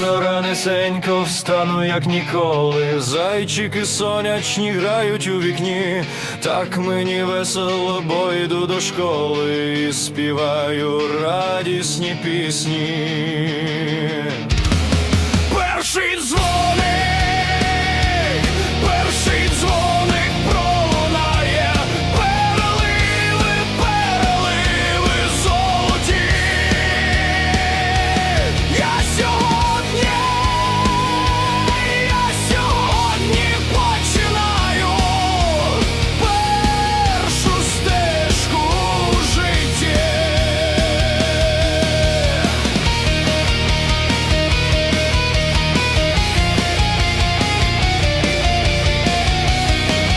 ранісенько встану, як ніколи. Зайчики сонячні грають у вікні. Так мені весело, бо йду до школи і співаю радісні пісні.